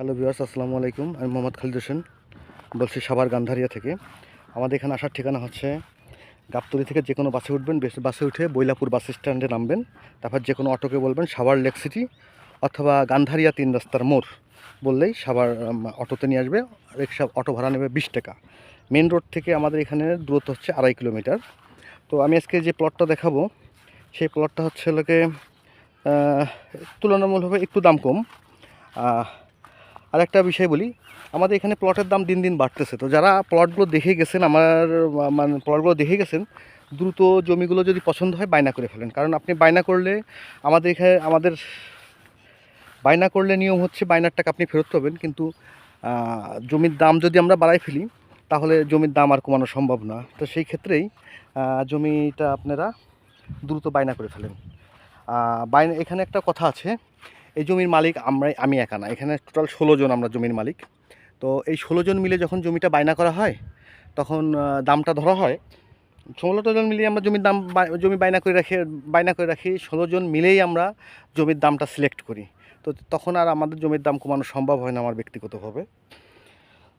Hello বিয়ার্স আসসালামু আলাইকুম। আমি মোহাম্মদ খালিদ হোসেন, বলছি সাভার গান্ধারিয়া থেকে। আমাদের এখানে আসার ঠিকানা হচ্ছে গাবতলি থেকে যে কোনো বাসে উঠবেন বাসে উঠে বৈলাপুর বাস স্ট্যান্ডে নামবেন। তারপর যে কোনো অটোকে বলবেন সাভার লেক সিটি অথবা গান্ধারিয়া তিন রাস্তার মোড় বললেই সাভার অটোতে নিয়ে আসবে। রিক্সা, অটো ভাড়া নেবে বিশ টাকা। মেন রোড থেকে আমাদের এখানে দূরত্ব হচ্ছে আড়াই কিলোমিটার। তো আমি আজকে যে প্লটটা দেখাবো, সেই প্লটটা হচ্ছে লোকে তুলনামূলকভাবে একটু দাম কম। আর একটা বিষয় বলি, আমাদের এখানে প্লটের দাম দিন দিন বাড়তেছে। তো যারা প্লটগুলো দেখে গেছেন, আমার মানে প্লটগুলো দেখে গেছেন, দ্রুত জমিগুলো যদি পছন্দ হয় বায়না করে ফেলেন। কারণ আপনি বায়না করলে আমাদের এখানে, আমাদের বায়না করলে নিয়ম হচ্ছে বায়নার টাকা আপনি ফেরত পাবেন। কিন্তু জমির দাম যদি আমরা বাড়াই ফেলি, তাহলে জমির দাম আর কমানো সম্ভব না। তো সেই ক্ষেত্রেই জমিটা আপনারা দ্রুত বায়না করে ফেলেন। বায়না, এখানে একটা কথা আছে এই জমির মালিক আমরা আমি একা না। এখানে টোটাল ষোলো জন আমরা জমির মালিক। তো এই ষোলো জন মিলে যখন জমিটা বায়না করা হয়, তখন দামটা ধরা হয়। ষোলোটা জন মিলিয়ে আমরা জমির দাম জমি বায়না করে রাখি, বায়না করে রাখি, ষোলো জন মিলেই আমরা জমির দামটা সিলেক্ট করি। তো তখন আর আমাদের জমির দাম কমানো সম্ভব হয় না আমার ব্যক্তিগতভাবে।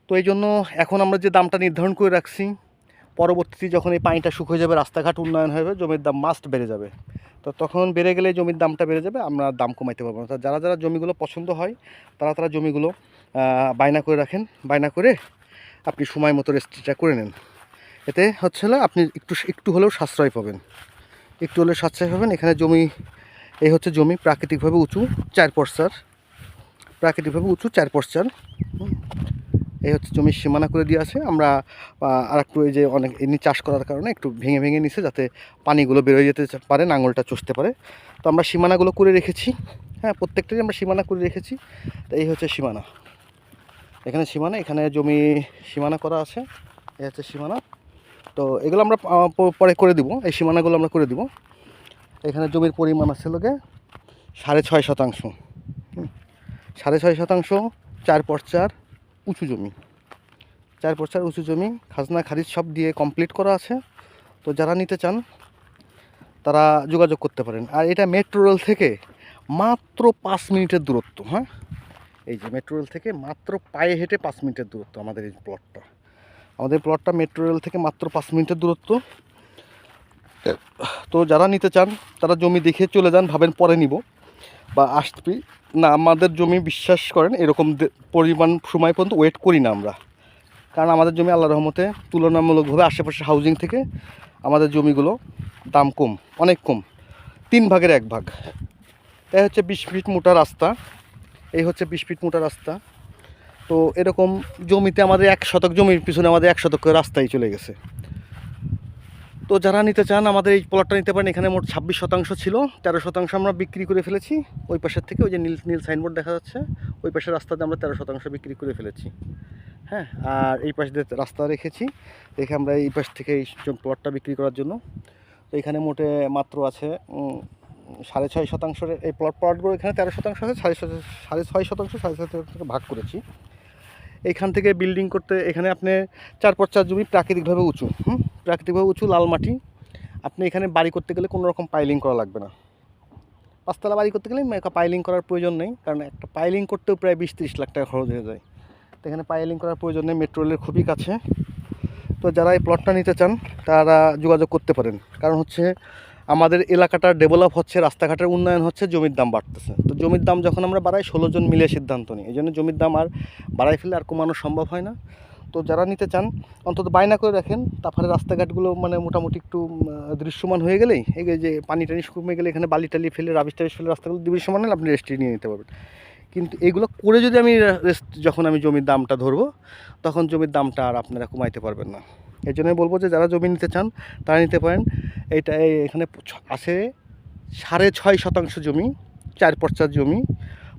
তো এই জন্য এখন আমরা যে দামটা নির্ধারণ করে রাখছি, পরবর্তীতে যখন এই পানিটা শুকিয়ে যাবে, রাস্তাঘাট উন্নয়ন হবে, জমির দাম মাস্ট বেড়ে যাবে। তো তখন বেড়ে গেলে জমির দামটা বেড়ে যাবে, আমরা দাম কমাইতে পারব না। যারা যারা জমিগুলো পছন্দ হয়, তারা তারা জমিগুলো বায়না করে রাখেন। বায়না করে আপনি সময় মতো রেজিস্ট্রিটা করে নেন। এতে হচ্ছে হলো আপনি একটু একটু হলেও সাশ্রয় পাবেন। একটু হলেও সাশ্রয় পাবেন। এখানে জমি, এই হচ্ছে জমি, প্রাকৃতিকভাবে উঁচু চার পর্সার প্রাকৃতিকভাবে উঁচু চার পর্সার হুম। এই হচ্ছে জমির সীমানা করে দিয়ে আছে আমরা আর একটু এই যে অনেক, এমনি চাষ করার কারণে একটু ভেঙে ভেঙে নিছে যাতে পানিগুলো বেরোয় যেতে পারে নাঙলটা চষতে পারে। তো আমরা সীমানাগুলো করে রেখেছি। হ্যাঁ প্রত্যেকটাই আমরা সীমানা করে রেখেছি। তো এই হচ্ছে সীমানা। এখানে সীমানা, এখানে জমি সীমানা করা আছে। এই হচ্ছে সীমানা। তো এগুলো আমরা পরে করে দিব। এই সীমানাগুলো আমরা করে দিব। এখানে জমির পরিমাণ আছে লোকে সাড়ে ছয় শতাংশ। সাড়ে ছয় শতাংশ, চার পর চার উঁচু জমি। চার পর চার উঁচু জমি, খাজনা, খারিজ সব দিয়ে কমপ্লিট করা আছে। তো যারা নিতে চান, তারা যোগাযোগ করতে পারেন। আর এটা মেট্রো রেল থেকে মাত্র পাঁচ মিনিটের দূরত্ব হ্যাঁ? এই যে মেট্রো রেল থেকে মাত্র পায়ে হেঁটে পাঁচ মিনিটের দূরত্ব আমাদের এই প্লটটা আমাদের প্লটটা মেট্রো রেল থেকে মাত্র পাঁচ মিনিটের দূরত্ব। তো যারা নিতে চান, তারা জমি দেখে চলে যান, ভাবেন পরে নিব। বা আসবি, না, আমাদের জমি বিশ্বাস করেন, এরকম পরিমাণ সময় পর্যন্ত ওয়েট করি না আমরা। কারণ আমাদের জমি আল্লাহ রহমতে তুলনামূলকভাবে আশেপাশে হাউজিং থেকে আমাদের জমিগুলো দাম কম, অনেক কম। তিন ভাগের এক ভাগ। এই হচ্ছে বিশ ফিট মোটা রাস্তা। এই হচ্ছে বিশ ফিট মোটা রাস্তা। তো এরকম জমিতে আমাদের এক শতক, জমির পিছনে আমাদের এক শতক রাস্তাই চলে গেছে। তো যারা নিতে চান, আমাদের এই প্লটটা নিতে পারেন। এখানে মোট ছাব্বিশ শতাংশ ছিল। তেরো শতাংশ আমরা বিক্রি করে ফেলেছি। ওই পাশের থেকে ওই যে নীল নীল সাইনবোর্ড দেখা যাচ্ছে, ওই পাশের রাস্তাতে আমরা তেরো শতাংশ বিক্রি করে ফেলেছি। হ্যাঁ আর এই পাশ দিয়ে রাস্তা রেখেছি। রেখে আমরা এই পাশ থেকে এই প্লটটা বিক্রি করার জন্য। তো এখানে মোটে মাত্র আছে সাড়ে ছয় শতাংশের এই প্লট প্লটগুলো এখানে তেরো শতাংশ আছে, সাড়ে সাড়ে ছয় শতাংশ, সাড়ে ছয় শতাংশ ভাগ করেছি। এইখান থেকে বিল্ডিং করতে, এখানে আপনি চার পর চার জমি প্রাকৃতিকভাবে উঁচু, হুম? প্রাকৃতিকভাবে উঁচু লাল মাটি। আপনি এখানে বাড়ি করতে গেলে কোনো রকম পাইলিং করা লাগবে না। পাঁচতলা বাড়ি করতে গেলে পাইলিং করার প্রয়োজন নেই, কারণ একটা পাইলিং করতেও প্রায় বিশ তিরিশ লাখ টাকা খরচ হয়ে যায়। তো এখানে পাইলিং করার প্রয়োজন নেই মেট্রো রেলের খুবই কাছে। তো যারা এই প্লটটা নিতে চান, তারা যোগাযোগ করতে পারেন। কারণ হচ্ছে আমাদের এলাকাটা ডেভেলপ হচ্ছে, রাস্তাঘাটের উন্নয়ন হচ্ছে, জমির দাম বাড়তেছে। তো জমির দাম যখন আমরা বাড়াই, ষোলো জন মিলে সিদ্ধান্ত নিই। এই জন্য জমির দাম আর বাড়াই ফেলে আর কমানো সম্ভব হয় না। তো যারা নিতে চান, অন্তত বায়না করে রাখেন। তারপরে রাস্তাঘাটগুলো মানে মোটামুটি একটু দৃশ্যমান হয়ে গেলেই, এই যে পানি টানি শুকিয়ে গেলে এখানে বালি টালি ফেলে, রাবিশ টাবিশ ফেলে রাস্তাগুলো দৃশ্যমান হলে আপনি রেস্ট্রি নিয়ে নিতে পারবেন। কিন্তু এগুলো করে যদি আমি রেস্ট যখন আমি জমির দামটা ধরবো, তখন জমির দামটা আর আপনারা কমাইতে পারবেন না। এই জন্যই বলব যে যারা জমি নিতে চান, তারা নিতে পারেন। এইটা এই- এখানে আছে সাড়ে ছয় শতাংশ জমি, চার পর্চার জমি।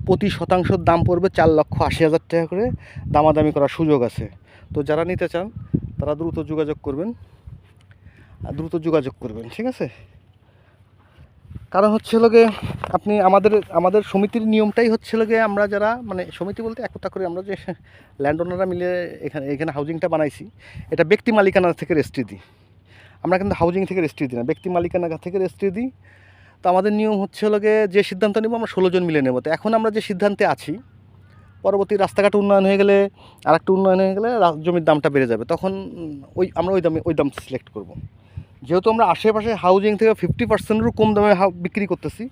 প্রতি শতাংশর দাম পড়বে চার লক্ষ আশি হাজার টাকা করে। দামাদামি করার সুযোগ আছে। তো যারা নিতে চান, তারা দ্রুত যোগাযোগ করবেন। দ্রুত যোগাযোগ করবেন, ঠিক আছে? কারণ হচ্ছে লগে আপনি আমাদের আমাদের সমিতির নিয়মটাই হচ্ছে লগে আমরা যারা মানে সমিতি বলতে একতা করে আমরা যে ল্যান্ড ওনাররা মিলে এখানে এখানে হাউজিংটা বানাইছি, এটা ব্যক্তি মালিকানা থেকে রেস্ট্রি দিই। আমরা কিন্তু হাউজিং থেকে রেস্ট্রি দিই না, ব্যক্তি মালিকানা থেকে রেস্ট্রি দিই। তো আমাদের নিয়ম হচ্ছে লগে যে সিদ্ধান্ত নেব আমরা ষোলো জন মিলে নেব। তো এখন আমরা যে সিদ্ধান্তে আছি, পরবর্তী রাস্তাঘাট উন্নয়ন হয়ে গেলে আর একটা উন্নয়ন হয়ে গেলে জমির দামটা বেড়ে যাবে। তখন ওই, আমরা ওই দামে, ওই দাম সিলেক্ট করব। যেহেতু আমরা আশেপাশে হাউজিং থেকে ফিফটি পার্সেন্টেরও কম দামে বিক্রি করতেছি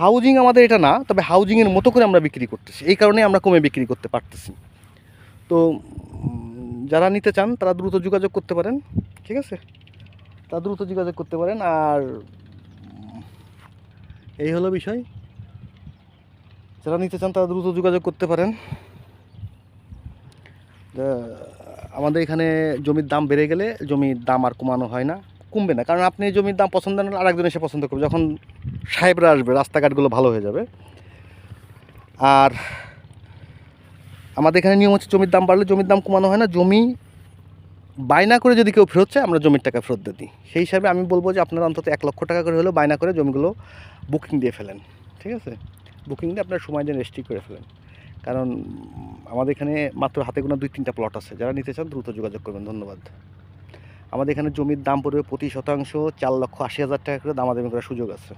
হাউজিং আমাদের এটা না, তবে হাউজিংয়ের মতো করে আমরা বিক্রি করতেছি। এই কারণে আমরা কমে বিক্রি করতে পারতেছি। তো যারা নিতে চান, তারা দ্রুত যোগাযোগ করতে পারেন, ঠিক আছে? তা দ্রুত যোগাযোগ করতে পারেন, আর এই হলো বিষয়। যারা নিতে চান, তারা দ্রুত যোগাযোগ করতে পারেন। আমাদের এখানে জমির দাম বেড়ে গেলে জমির দাম আর কমানো হয় না। কমবে না। কারণ আপনি জমির দাম পছন্দ না আরেকজন এসে পছন্দ করবে। যখন সাহেবরা আসবে রাস্তাঘাটগুলো ভালো হয়ে যাবে। আর আমাদের এখানে নিয়ম হচ্ছে জমির দাম বাড়লে জমির দাম কমানো হয় না। জমি বায়না করে যদি কেউ ফেরত চায়, আমরা জমির টাকা ফেরত দিই। সেই হিসাবে আমি বলব যে আপনারা অন্তত এক লক্ষ টাকা করে হলেও বায়না করে জমিগুলো বুকিং দিয়ে ফেলেন। ঠিক আছে? বুকিং দিয়ে আপনার সময় দিন রেজিস্ট্রি করে ফেলেন। কারণ আমাদের এখানে মাত্র হাতে গোনা দুই তিনটা প্লট আছে। যারা নিতে চান দ্রুত যোগাযোগ করবেন। ধন্যবাদ। আমাদের এখানে জমির দাম পড়বে প্রতি শতাংশ চার লক্ষ আশি হাজার টাকা করে দাম দামাদামি করার সুযোগ আছে।